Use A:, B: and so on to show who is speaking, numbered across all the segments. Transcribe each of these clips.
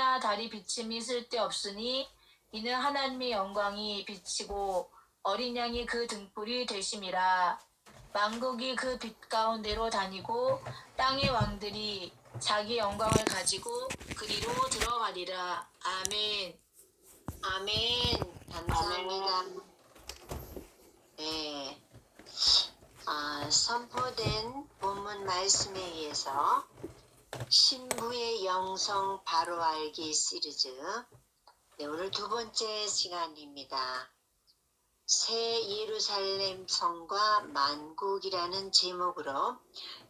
A: 해나 달이 비침이 쓸데없으니 이는 하나님의 영광이 비치고 어린 양이 그 등불이 되심이라 만국이 그 빛 가운데로 다니고 땅의 왕들이 자기 영광을 가지고 그리로 들어가리라 아멘
B: 아멘. 감사합니다. 네. 아, 선포된 본문 말씀에 의해서 신부의 영성 바로 알기 시리즈 네, 오늘 두 번째 시간입니다. 새 예루살렘 성과 만국이라는 제목으로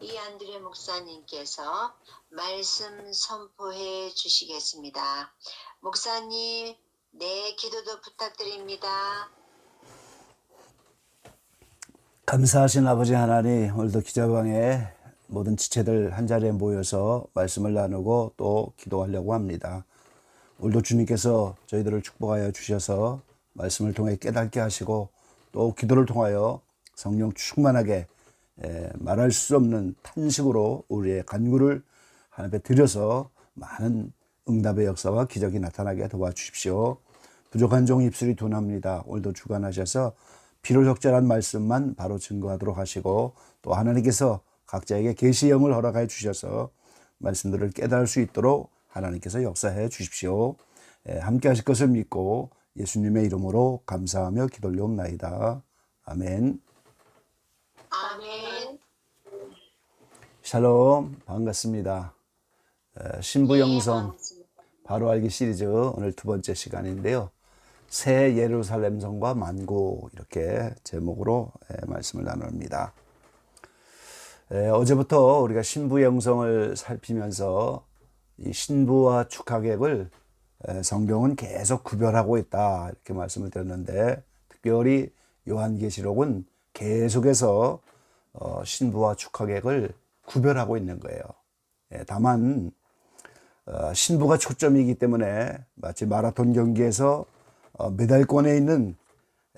B: 이 안드레 목사님께서 말씀 선포해 주시겠습니다. 목사님, 네, 기도도 부탁드립니다.
C: 감사하신 아버지 하나님, 오늘도 기자방에 모든 지체들 한 자리에 모여서 말씀을 나누고 또 기도하려고 합니다. 오늘도 주님께서 저희들을 축복하여 주셔서 말씀을 통해 깨닫게 하시고 또 기도를 통하여 성령 충만하게 에, 말할 수 없는 탄식으로 우리의 간구를 하나님 앞에 드려서 많은 응답의 역사와 기적이 나타나게 도와주십시오. 부족한 종 입술이 둔합니다. 오늘도 주관하셔서 비로 적절한 말씀만 바로 증거하도록 하시고 또 하나님께서 각자에게 계시의 영을 허락하여 주셔서 말씀들을 깨달을 수 있도록 하나님께서 역사해 주십시오. 예, 함께 하실 것을 믿고 예수님의 이름으로 감사하며 기도올려옵나이다. 아멘.
B: 아멘.
C: 샬롬 반갑습니다. 에, 신부 영성 바로 알기 시리즈 오늘 두 번째 시간인데요. 새 예루살렘 성과 만고 이렇게 제목으로 에, 말씀을 나눕니다. 에, 어제부터 우리가 신부 영성을 살피면서 이 신부와 축하객을 에, 성경은 계속 구별하고 있다 이렇게 말씀을 드렸는데 특별히 요한계시록은 계속해서 어, 신부와 축하객을 구별하고 있는 거예요. 예, 다만 어, 신부가 초점이기 때문에 마치 마라톤 경기에서 어, 메달권에 있는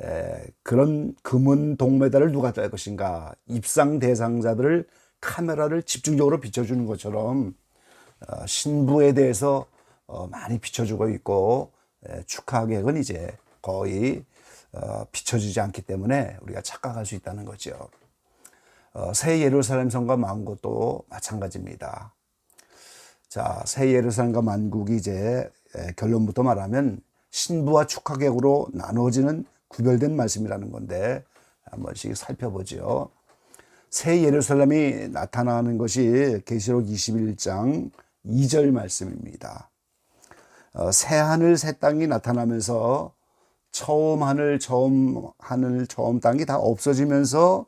C: 에, 그런 금은 동메달을 누가 딸 것인가 입상 대상자들을 카메라를 집중적으로 비춰주는 것처럼 어, 신부에 대해서 어, 많이 비춰주고 있고 에, 축하객은 이제 거의 어, 비춰지지 않기 때문에 우리가 착각할 수 있다는 거죠. 어, 새 예루살렘 성과 만국도 마찬가지입니다. 자, 새 예루살렘과 만국이 이제 에, 결론부터 말하면 신부와 축하객으로 나누어지는 구별된 말씀이라는 건데 한 번씩 살펴보죠. 새 예루살렘이 나타나는 것이 계시록 21장 2절 말씀입니다. 어, 새 하늘 새 땅이 나타나면서 처음 하늘 처음 하늘 처음 땅이 다 없어지면서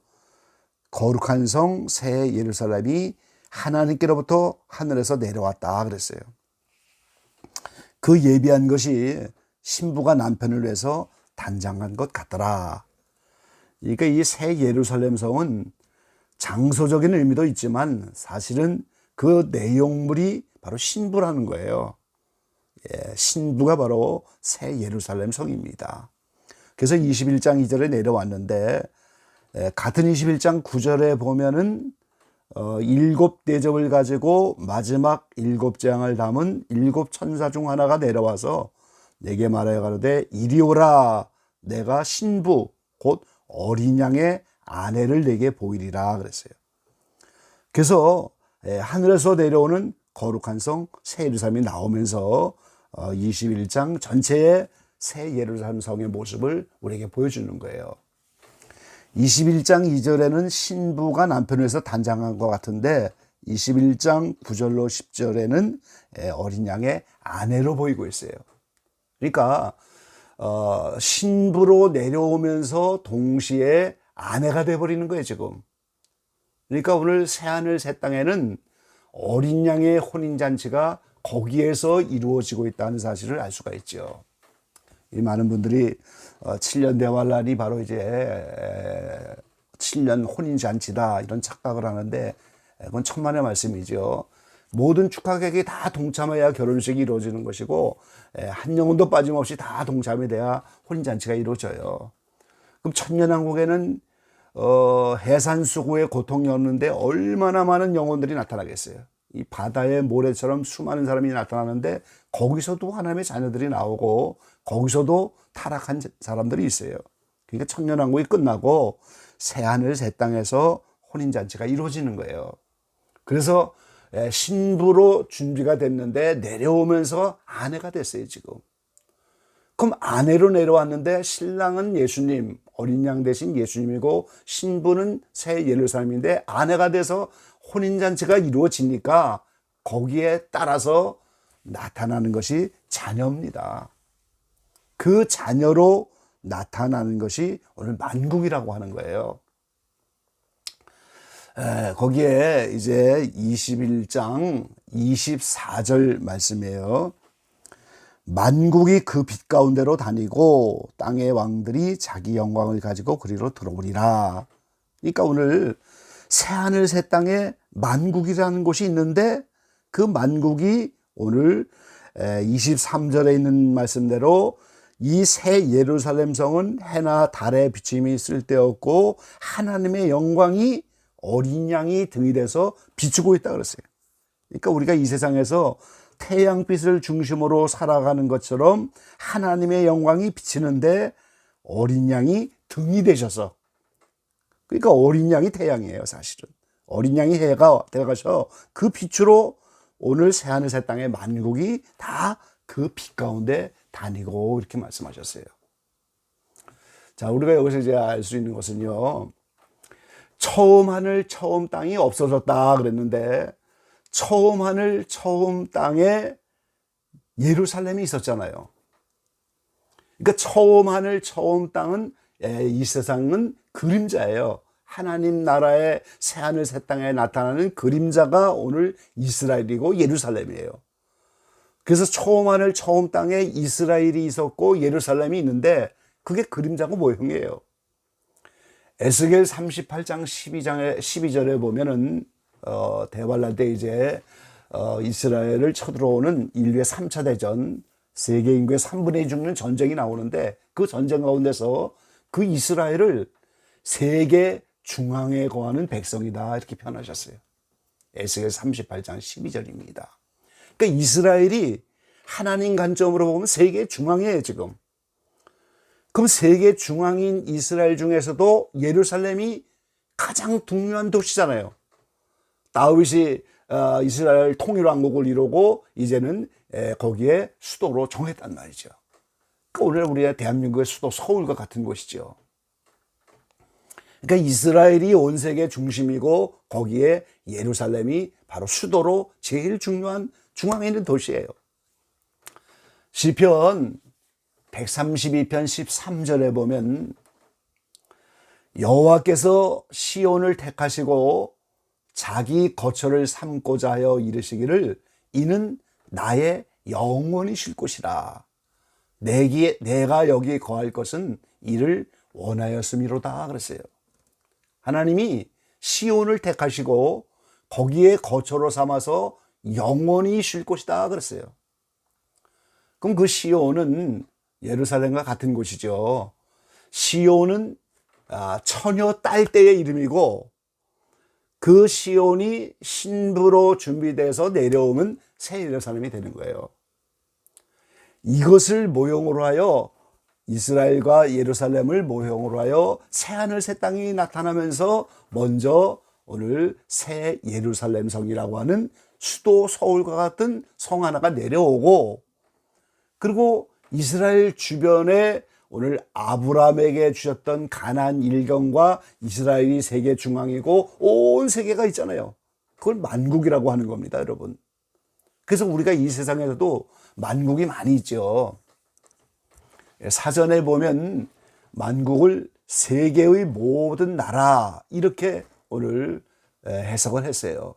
C: 거룩한 성 새 예루살렘이 하나님께로부터 하늘에서 내려왔다 그랬어요. 그 예비한 것이 신부가 남편을 위해서 단장한 것 같더라. 그러니까 이 새 예루살렘 성은 장소적인 의미도 있지만 사실은 그 내용물이 바로 신부라는 거예요. 예, 신부가 바로 새 예루살렘 성입니다. 그래서 21장 2절에 내려왔는데 에, 같은 21장 9절에 보면은 어, 일곱 대접을 가지고 마지막 일곱 장을 담은 일곱 천사 중 하나가 내려와서 내게 말하여 가로되 이리 오라 내가 신부 곧 어린 양의 아내를 내게 보이리라 그랬어요. 그래서 에, 하늘에서 내려오는 거룩한 성 새 예루살렘이 나오면서 어, 21장 전체의 새 예루살렘 성의 모습을 우리에게 보여주는 거예요. 21장 2절에는 신부가 남편을 위해서 단장한 것 같은데 21장 9절로 10절에는 어린 양의 아내로 보이고 있어요. 그러니까 어, 신부로 내려오면서 동시에 아내가 돼버리는 거예요 지금. 그러니까 오늘 새하늘 새 땅에는 어린 양의 혼인 잔치가 거기에서 이루어지고 있다는 사실을 알 수가 있죠. 이 많은 분들이 어, 7년 대환란이 바로 이제 7년 혼인 잔치다 이런 착각을 하는데 그건 천만의 말씀이죠. 모든 축하객이 다 동참해야 결혼식이 이루어지는 것이고 한 영혼도 빠짐없이 다 동참이 돼야 혼인 잔치가 이루어져요. 그럼 천년왕국에는 어, 해산수고의 고통이 없는데 얼마나 많은 영혼들이 나타나겠어요. 이 바다의 모래처럼 수많은 사람이 나타나는데 거기서도 하나님의 자녀들이 나오고 거기서도 타락한 사람들이 있어요. 그러니까 천년왕국이 끝나고 새하늘 새 땅에서 혼인잔치가 이루어지는 거예요. 그래서 예, 신부로 준비가 됐는데 내려오면서 아내가 됐어요, 지금. 그럼 아내로 내려왔는데 신랑은 예수님, 어린 양 대신 예수님이고 신부는 새 예루살렘인데 아내가 돼서 혼인잔치가 이루어지니까 거기에 따라서 나타나는 것이 자녀입니다. 그 자녀로 나타나는 것이 오늘 만국이라고 하는 거예요. 에, 거기에 이제 21장 24절 말씀이에요. 만국이 그 빛 가운데로 다니고 땅의 왕들이 자기 영광을 가지고 그리로 들어오리라. 그러니까 오늘 새하늘 새 땅에 만국이라는 곳이 있는데 그 만국이 오늘 23절에 있는 말씀대로 이 새 예루살렘 성은 해나 달의 비침이 쓸데없고 하나님의 영광이 어린 양이 등이 돼서 비추고 있다 그랬어요. 그러니까 우리가 이 세상에서 태양빛을 중심으로 살아가는 것처럼 하나님의 영광이 비치는데 어린 양이 등이 되셔서 그러니까 어린 양이 태양이에요, 사실은. 어린 양이 해가 되어가서 그 빛으로 오늘 새하늘 새 땅의 만국이 다 그 빛 가운데 다니고 이렇게 말씀하셨어요. 자, 우리가 여기서 이제 알 수 있는 것은요. 처음 하늘, 처음 땅이 없어졌다 그랬는데 처음 하늘, 처음 땅에 예루살렘이 있었잖아요. 그러니까 처음 하늘, 처음 땅은 예, 이 세상은 그림자예요. 하나님 나라의 새 하늘 새 땅에 나타나는 그림자가 오늘 이스라엘이고 예루살렘이에요. 그래서 처음 하늘 처음 땅에 이스라엘이 있었고 예루살렘이 있는데 그게 그림자고 모형이에요. 에스겔 38장 12장에 12절에 보면은 어 대관날 때 이제 어 이스라엘을 쳐들어오는 인류의 3차 대전 세계 인구의 3분의 2 죽는 전쟁이 나오는데 그 전쟁 가운데서 그 이스라엘을 세계 중앙에 거하는 백성이다 이렇게 표현하셨어요. 에스겔 38장 12절입니다. 그러니까 이스라엘이 하나님 관점으로 보면 세계 중앙이에요, 지금. 그럼 세계 중앙인 이스라엘 중에서도 예루살렘이 가장 중요한 도시잖아요. 다윗이 어, 이스라엘 통일 왕국을 이루고 이제는 거기에 수도로 정했단 말이죠. 그러니까 오늘 우리의 대한민국의 수도 서울과 같은 곳이죠. 그러니까 이스라엘이 온 세계 중심이고 거기에 예루살렘이 바로 수도로 제일 중요한 중앙에 있는 도시예요. 시편 132편 13절에 보면 여호와께서 시온을 택하시고 자기 거처를 삼고자 하여 이르시기를 이는 나의 영원히 쉴 곳이라 내기, 내가 여기 거할 것은 이를 원하였음이로다 그랬어요. 하나님이 시온을 택하시고 거기에 거처로 삼아서 영원히 쉴 곳이다 그랬어요. 그럼 그 시온은 예루살렘과 같은 곳이죠. 시온은 아, 처녀 딸 때의 이름이고 그 시온이 신부로 준비돼서 내려오면 새 예루살렘이 되는 거예요. 이것을 모형으로 하여 이스라엘과 예루살렘을 모형으로 하여 새하늘 새 땅이 나타나면서 먼저 오늘 새 예루살렘 성이라고 하는 수도 서울과 같은 성 하나가 내려오고 그리고 이스라엘 주변에 오늘 아브라함에게 주셨던 가난 일경과 이스라엘이 세계 중앙이고 온 세계가 있잖아요. 그걸 만국이라고 하는 겁니다, 여러분. 그래서 우리가 이 세상에서도 만국이 많이 있죠. 사전에 보면 만국을 세계의 모든 나라 이렇게 오늘 해석을 했어요.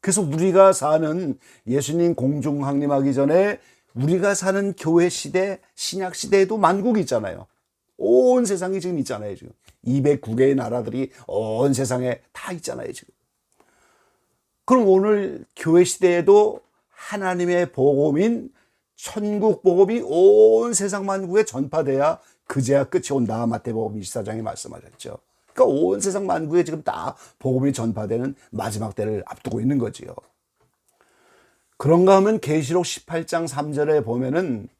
C: 그래서 우리가 사는 예수님 공중 항림하기 전에 우리가 사는 교회 시대, 신약 시대에도 만국이 있잖아요. 온 세상이 지금 있잖아요, 지금. 209개의 나라들이 온 세상에 다 있잖아요, 지금. 그럼 오늘 교회 시대에도 하나님의 복음인 천국 복음이 온 세상 만국에 전파돼야 그제야 끝이 온다. 마태복음 24장에 말씀하셨죠. 그러니까 온 세상 만국에 지금 다 복음이 전파되는 마지막 때를 앞두고 있는 거지요. 그런가 하면 계시록 18장 3절에 보면은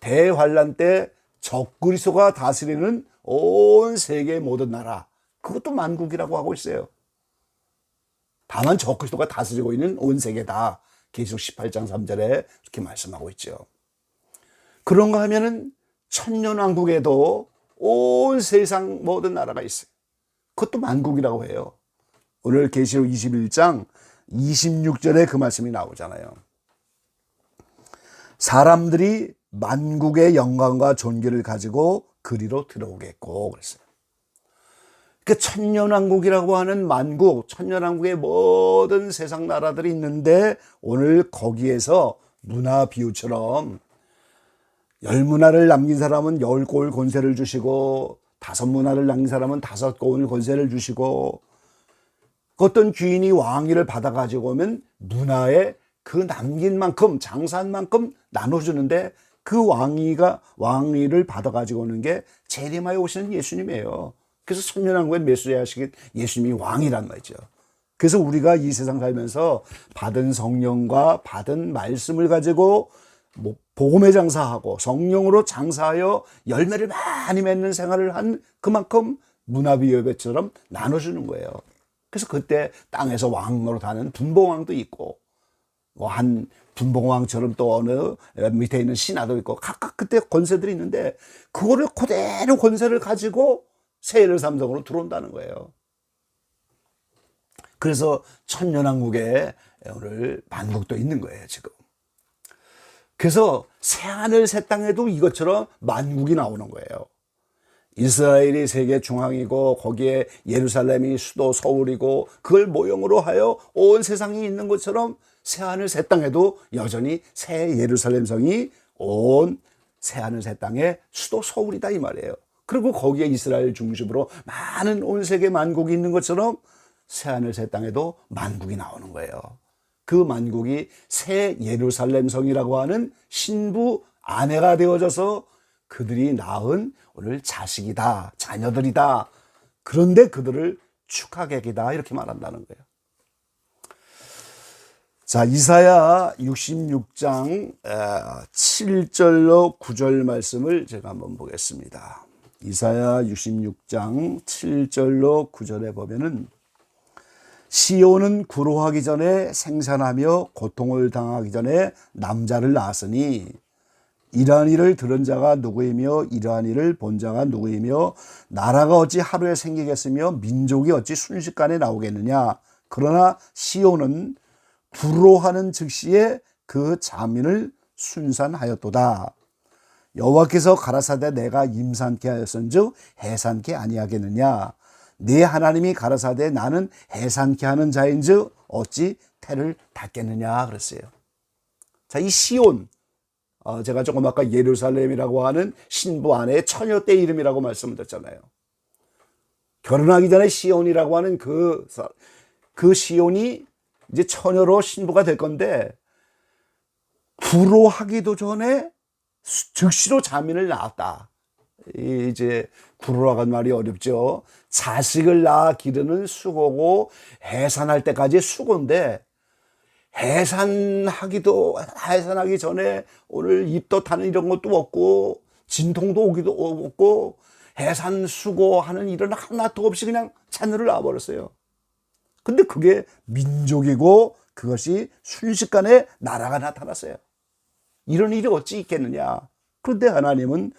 C: 대환란 때 적그리스도가 다스리는 온 세계 모든 나라 그것도 만국이라고 하고 있어요. 다만 적그리스도가 다스리고 있는 온 세계다. 계시록 18장 3절에 이렇게 말씀하고 있죠. 그런가 하면은 천년왕국에도 온 세상 모든 나라가 있어요. 그것도 만국이라고 해요. 오늘 계시록 21장 26절에 그 말씀이 나오잖아요. 사람들이 만국의 영광과 존귀를 가지고 그리로 들어오겠고 그랬어요. 그 천년왕국이라고 하는 만국, 천년왕국의 모든 세상 나라들이 있는데 오늘 거기에서 문화 비유처럼 열 문화를 남긴 사람은 열 골 권세를 주시고 다섯 문화를 남긴 사람은 다섯 골 권세를 주시고 어떤 귀인이 왕위를 받아가지고 오면 문화에 그 남긴 만큼 장사한 만큼 나눠주는데 그 왕위가 왕위를 받아 가지고 오는 게 재림하에 오시는 예수님이에요. 그래서 천년왕국의 메시아시긴 예수님이 왕이란 말이죠. 그래서 우리가 이 세상 살면서 받은 성령과 받은 말씀을 가지고 뭐 복음의 장사하고 성령으로 장사하여 열매를 많이 맺는 생활을 한 그만큼 문화비협회처럼 나눠주는 거예요. 그래서 그때 땅에서 왕으로 다는 분봉왕도 있고 뭐 한 분봉왕처럼 또 어느 밑에 있는 신하도 있고 각각 그때 권세들이 있는데 그거를 그대로 권세를 가지고 세례를 삼성으로 들어온다는 거예요. 그래서 천년왕국에 오늘 만국도 있는 거예요, 지금. 그래서 새하늘 새 땅에도 이것처럼 만국이 나오는 거예요. 이스라엘이 세계 중앙이고 거기에 예루살렘이 수도 서울이고 그걸 모형으로 하여 온 세상이 있는 것처럼 새하늘 새 땅에도 여전히 새 예루살렘 성이 온 새하늘 새 땅의 수도 서울이다 이 말이에요. 그리고 거기에 이스라엘 중심으로 많은 온 세계 만국이 있는 것처럼 새하늘 새 땅에도 만국이 나오는 거예요. 그 만국이 새 예루살렘 성이라고 하는 신부 아내가 되어져서 그들이 낳은 오늘 자식이다, 자녀들이다. 그런데 그들을 축하객이다 이렇게 말한다는 거예요. 자, 이사야 66장 7절로 9절 말씀을 제가 한번 보겠습니다. 이사야 66장 7절로 9절에 보면은 시온은 구로하기 전에 생산하며 고통을 당하기 전에 남자를 낳았으니 이러한 일을 들은 자가 누구이며 이러한 일을 본 자가 누구이며 나라가 어찌 하루에 생기겠으며 민족이 어찌 순식간에 나오겠느냐 그러나 시온은 불호하는 즉시에 그 자민을 순산하였도다 여호와께서 가라사대 내가 임산케 하였은즉 해산케 아니하겠느냐 네 하나님이 가라사대 나는 해산케 하는 자인즉 어찌 태를 닫겠느냐 그랬어요. 자, 이 시온 어, 제가 조금 아까 예루살렘이라고 하는 신부 아내의 처녀 때 이름이라고 말씀드렸잖아요. 결혼하기 전에 시온이라고 하는 그, 그 시온이 이제 처녀로 신부가 될 건데, 불호하기도 전에 즉시로 자민을 낳았다. 이 이제 구로라간 말이 어렵죠. 자식을 낳아 기르는 수고고 해산할 때까지 수고인데 해산하기도 해산하기 전에 오늘 입도 타는 이런 것도 없고 진통도 오기도 없고 해산 수고하는 일은 하나도 없이 그냥 자녀를 낳아버렸어요. 근데 그게 민족이고 그것이 순식간에 나라가 나타났어요. 이런 일이 어찌 있겠느냐. 그런데 하나님은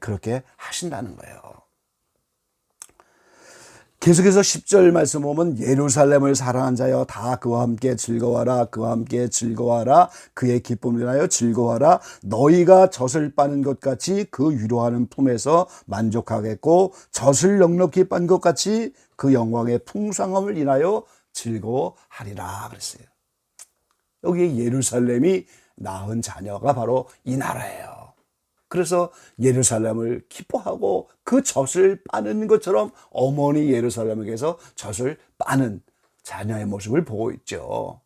C: 그렇게 하신다는 거예요. 계속해서 10절 말씀 보면 예루살렘을 사랑한 자여 다 그와 함께 즐거워하라 그와 함께 즐거워하라 그의 기쁨을 하여 즐거워하라 너희가 젖을 빠는 것 같이 그 위로하는 품에서 만족하겠고 젖을 넉넉히 빤 것 같이 그 영광의 풍성함을 인하여 즐거워하리라 그랬어요. 여기 예루살렘이 낳은 자녀가 바로 이 나라예요. 그래서 예루살렘을 기뻐하고 그 젖을 빠는 것처럼 어머니 예루살렘에게서 젖을 빠는 자녀의 모습을 보고 있죠.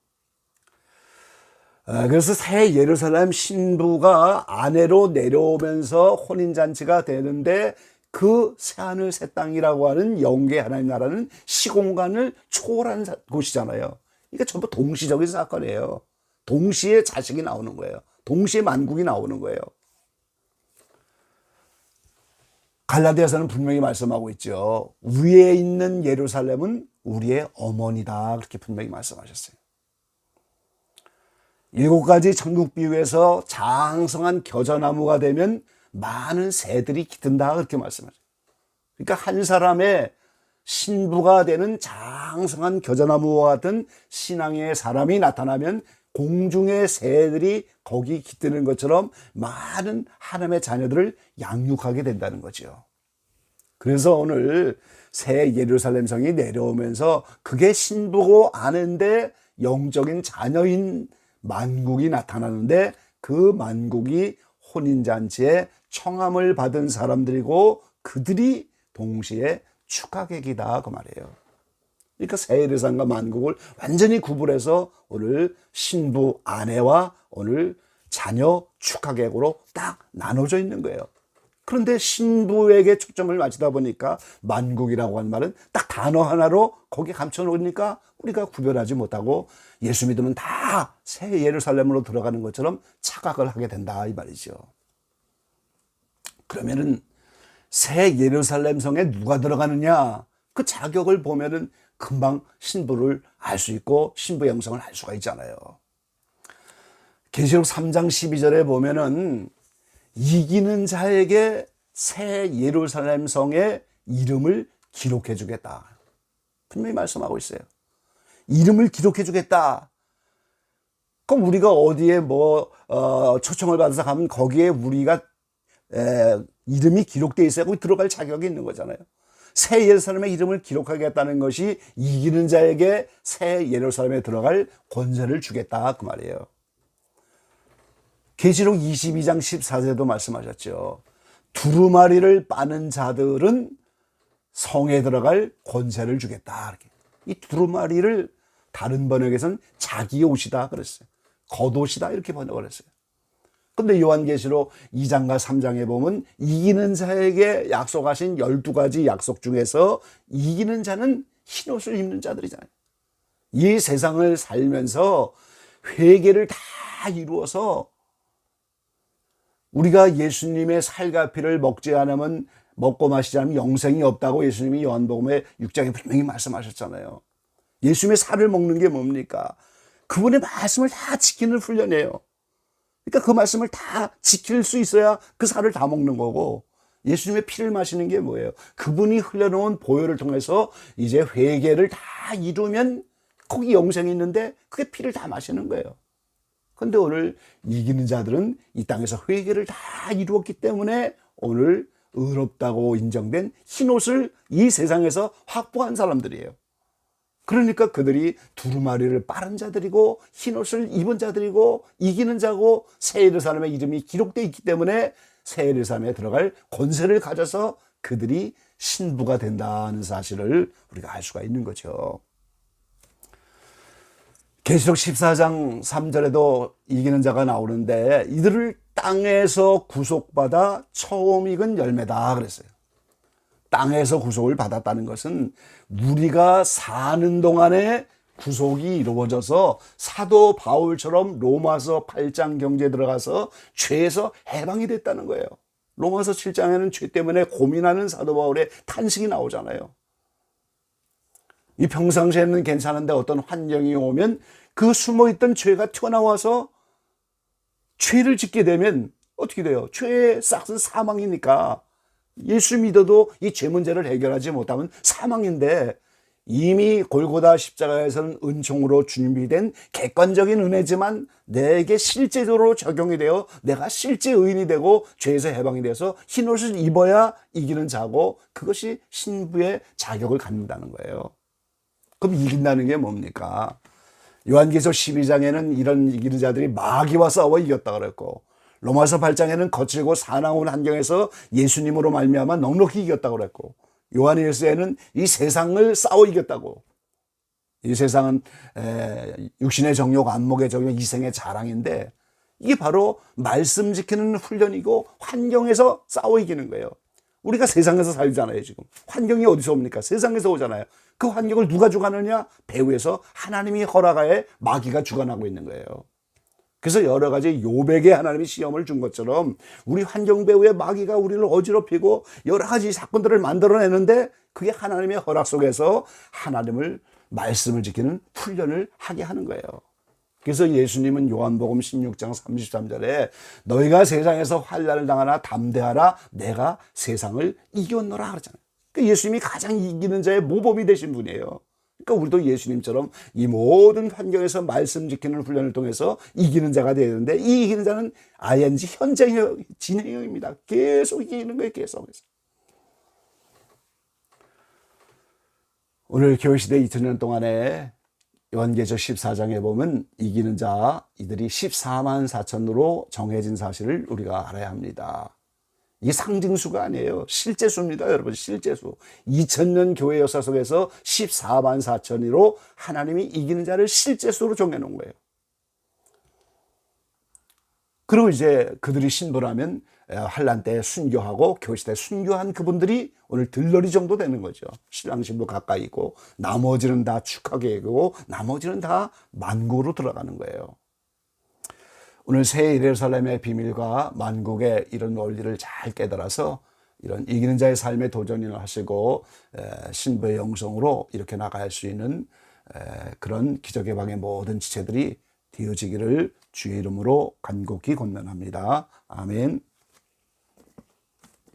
C: 아, 그래서 새 예루살렘 신부가 아내로 내려오면서 혼인잔치가 되는데 그 새하늘 새 땅이라고 하는 영계 하나님 나라는 시공간을 초월한 곳이잖아요. 이게 전부 동시적인 사건이에요. 동시에 자식이 나오는 거예요. 동시에 만국이 나오는 거예요. 갈라디아서는 분명히 말씀하고 있죠. 위에 있는 예루살렘은 우리의 어머니다. 그렇게 분명히 말씀하셨어요. 일곱 가지 천국 비유에서 장성한 겨자나무가 되면 많은 새들이 깃든다. 그렇게 말씀하죠. 그러니까 한 사람의 신부가 되는 장성한 겨자나무와 같은 신앙의 사람이 나타나면 공중의 새들이 거기 깃드는 것처럼 많은 하나님의 자녀들을 양육하게 된다는 거죠. 그래서 오늘 새 예루살렘 성이 내려오면서 그게 신부고 아는데 영적인 자녀인 만국이 나타나는데 그 만국이 혼인잔치에 청함을 받은 사람들이고 그들이 동시에 축하객이다 그 말이에요. 그러니까 세례산과 만국을 완전히 구분해서 오늘 신부 아내와 오늘 자녀 축하객으로 딱 나눠져 있는 거예요. 그런데 신부에게 초점을 맞추다 보니까 만국이라고 하는 말은 딱 단어 하나로 거기 감춰놓으니까 우리가 구별하지 못하고 예수 믿으면 다 새 예루살렘으로 들어가는 것처럼 착각을 하게 된다 이 말이죠. 그러면은 새 예루살렘 성에 누가 들어가느냐 그 자격을 보면은 금방 신부를 알 수 있고 신부 영성을 알 수가 있잖아요. 계시록 3장 12절에 보면은 이기는 자에게 새 예루살렘 성의 이름을 기록해 주겠다. 분명히 말씀하고 있어요. 이름을 기록해 주겠다. 그럼 우리가 어디에 뭐 어, 초청을 받아서 가면 거기에 우리가 에, 이름이 기록되어 있어야 거기 들어갈 자격이 있는 거잖아요. 새 예루살렘의 이름을 기록하겠다는 것이 이기는 자에게 새 예루살렘에 들어갈 권세를 주겠다 그 말이에요. 계시록 22장 14절에도 말씀하셨죠. 두루마리를 빠는 자들은 성에 들어갈 권세를 주겠다. 이렇게. 이 두루마리를 다른 번역에서는 자기 옷이다 그랬어요. 겉옷이다 이렇게 번역을 했어요. 근데 요한계시록 2장과 3장에 보면 이기는 자에게 약속하신 12가지 약속 중에서 이기는 자는 흰옷을 입는 자들이잖아요. 이 세상을 살면서 회개를 다 이루어서 우리가 예수님의 살과 피를 먹지 않으면 먹고 마시지 않으면 영생이 없다고 예수님이 요한복음의 6장에 분명히 말씀하셨잖아요. 예수님의 살을 먹는 게 뭡니까? 그분의 말씀을 다 지키는 훈련이에요. 그러니까 그 말씀을 다 지킬 수 있어야 그 살을 다 먹는 거고 예수님의 피를 마시는 게 뭐예요? 그분이 흘려놓은 보혈을 통해서 이제 회개를 다 이루면 거기 영생이 있는데 그게 피를 다 마시는 거예요. 근데 오늘 이기는 자들은 이 땅에서 회개를 다 이루었기 때문에 오늘 의롭다고 인정된 흰옷을 이 세상에서 확보한 사람들이에요. 그러니까 그들이 두루마리를 빠른 자들이고 흰옷을 입은 자들이고 이기는 자고 새 예루살렘의 이름이 기록되어 있기 때문에 새 예루살렘에 들어갈 권세를 가져서 그들이 신부가 된다는 사실을 우리가 알 수가 있는 거죠. 계시록 14장 3절에도 이기는 자가 나오는데 이들을 땅에서 구속받아 처음 익은 열매다 그랬어요. 땅에서 구속을 받았다는 것은 우리가 사는 동안에 구속이 이루어져서 사도 바울처럼 로마서 8장 경제에 들어가서 죄에서 해방이 됐다는 거예요. 로마서 7장에는 죄 때문에 고민하는 사도 바울의 탄식이 나오잖아요. 이 평상시에는 괜찮은데 어떤 환경이 오면 그 숨어있던 죄가 튀어나와서 죄를 짓게 되면 어떻게 돼요? 죄의 싹은 사망이니까 예수 믿어도 이 죄 문제를 해결하지 못하면 사망인데 이미 골고다 십자가에서는 은총으로 준비된 객관적인 은혜지만 내게 실제적으로 적용이 되어 내가 실제 의인이 되고 죄에서 해방이 돼서 흰옷을 입어야 이기는 자고 그것이 신부의 자격을 갖는다는 거예요. 그럼 이긴다는 게 뭡니까? 요한계시록 12장에는 이런 이기는 자들이 마귀와 싸워 이겼다 그랬고 로마서 8장에는 거칠고 사나운 환경에서 예수님으로 말미암아 넉넉히 이겼다고 그랬고 요한일서에는 이 세상을 싸워 이겼다고 이 세상은 에, 육신의 정욕, 안목의 정욕, 이생의 자랑인데 이게 바로 말씀 지키는 훈련이고 환경에서 싸워 이기는 거예요. 우리가 세상에서 살잖아요, 지금. 환경이 어디서 옵니까? 세상에서 오잖아요. 그 환경을 누가 주관하느냐? 배후에서 하나님이 허락하에 마귀가 주관하고 있는 거예요. 그래서 여러 가지 요백의 하나님이 시험을 준 것처럼 우리 환경 배후의 마귀가 우리를 어지럽히고 여러 가지 사건들을 만들어내는데 그게 하나님의 허락 속에서 하나님을 말씀을 지키는 훈련을 하게 하는 거예요. 그래서 예수님은 요한복음 16장 33절에 너희가 세상에서 환난을 당하나 담대하라 내가 세상을 이겼노라 그러잖아요. 그 예수님이 가장 이기는 자의 모범이 되신 분이에요. 그러니까 우리도 예수님처럼 이 모든 환경에서 말씀 지키는 훈련을 통해서 이기는 자가 되야 되는데 이 이기는 자는 ing 현재형 진행형입니다. 계속 이기는 거예요. 계속해서. 오늘 교회 시대 2000년 동안에 요한계적 14장에 보면 이기는 자 이들이 14만 4천으로 정해진 사실을 우리가 알아야 합니다. 이게 상징수가 아니에요. 실제 수입니다, 여러분. 실제 수. 2000년 교회 역사 속에서 14만 4천으로 하나님이 이기는 자를 실제 수로 정해 놓은 거예요. 그리고 이제 그들이 신분하면 환란 때 순교하고 교시대 순교한 그분들이 오늘 들러리 정도 되는 거죠. 신랑 신부 가까이 있고 나머지는 다 축하계획이고 나머지는 다 만고로 들어가는 거예요. 오늘 새 예루살렘의 비밀과 만국의 이런 원리를 잘 깨달아서 이런 이기는 자의 삶의 도전을 하시고 에, 신부의 영성으로 이렇게 나갈 수 있는 에, 그런 기적의 방의 모든 지체들이 되어지기를 주의 이름으로 간곡히 권면합니다. 아멘.